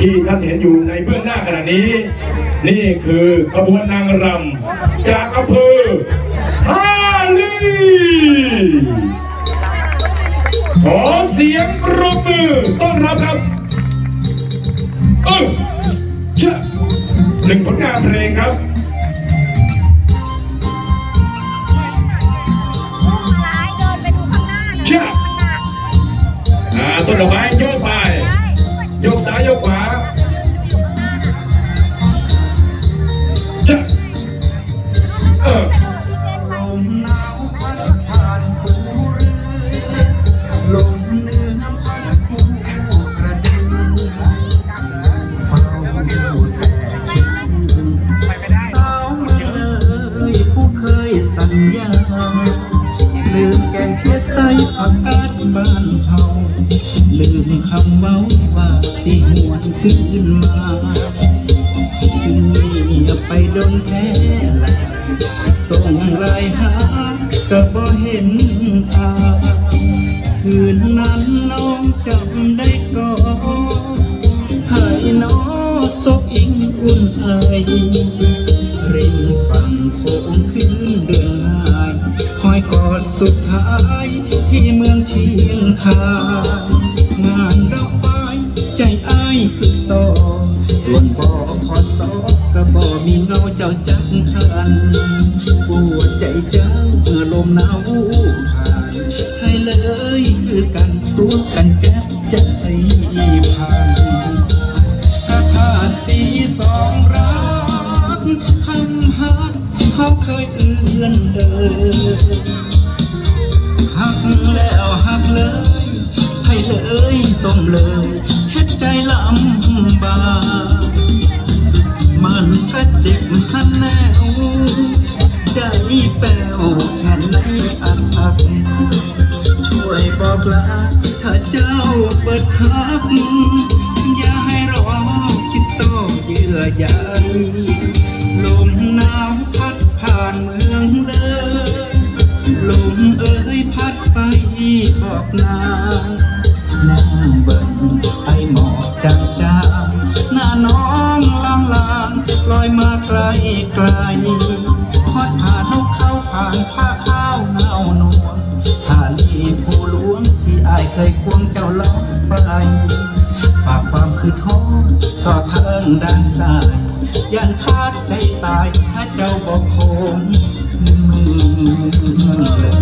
ที่ท่านเห็นอยู่ในเบื้องหน้าขณะนี้ นี่คือขบวนนางรำจากอำเภอฮาลีขอเสียงปรบมือต้อนรับครับเออเชื่อหนึ่งผลงานเพลงครับร้ายเดินไปดูข้างหน้าเชื่ออ่าต้นดอกไม้โยก บ้านเฮาลืมคำเมาว่าสิหวนขึ้นมาถึงเงียบไปโดนแท้แล้วส่งลายหาก็บ่เห็น ลมหาวผ่านให้เลยคือกันตัวกันแก้บใจผ่านถ้าขาดสีสองรักคำหักเขาเคยเอื้อนเดินหักแล้วหักเลย ให้เลยต้มเลยเฮ็ดใจลำบากมันก็เจ็บหันแนวใจแป้วแค่ไหน ลมหนาวพัดผ่านเมืองเลยลมเอ่ยพัดไปบอกนางนางเบิ่งไอหมอกจางจางๆหน้าน้องลางลางๆลอยมาไกลไกลพอดผ่านนกเขาผ่านผ้าาวเงานวลหาลีผู้หลวงที่อายเคยควงเจ้าล้อไป ฝากความคือท้องสอดทางด้านซ้ายยันคาดใจตายถ้าเจ้าบอกคงคือมือเลย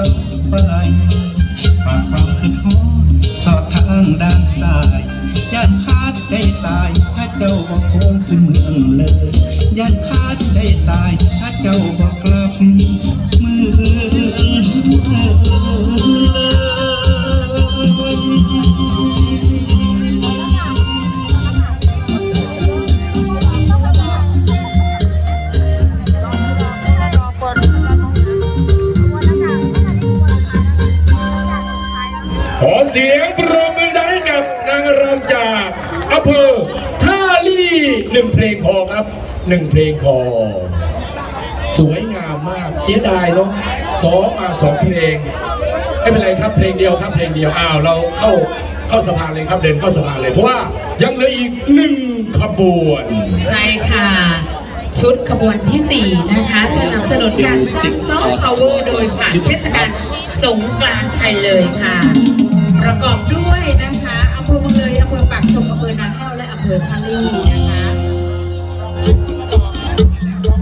ลบไปฝากความขึ้นห้องสอดทางด้านซ้ายย่านคาดใจตาย ถ้าเจ้าบอกโค้งขึ้นเมืองเลยย่านคาดใจตาย ถ้าเจ้าบอกกลับ เสียงปรบมือให้กับนางรำจากอำเภอท่าลี่หนึ่งเพลงพอครับหนึ่งเพลงพอสวยงามมากเสียดายเนาะสองมาสองเพลงไม่เป็นไรครับเพลงเดียวครับเพลงเดียวอ้าวเราเข้าเข้าสะพาเลยครับเดินเข้าสะพาเลยเพราะว่ายังเหลืออีกหนึ่งขบวน ใช่ค่ะ ชุดขบวนที่ 4 นะคะสนับสนุนการสร้างซอฟต์พาวเวอร์โดยผ่านเทศกาลสงกรานต์ไทยเลยค่ะ ประกอบด้วยนะคะอำเภอเมืองเลยอำเภอปากชมอำเภอนาแห้วและอำเภอทะลีนะคะ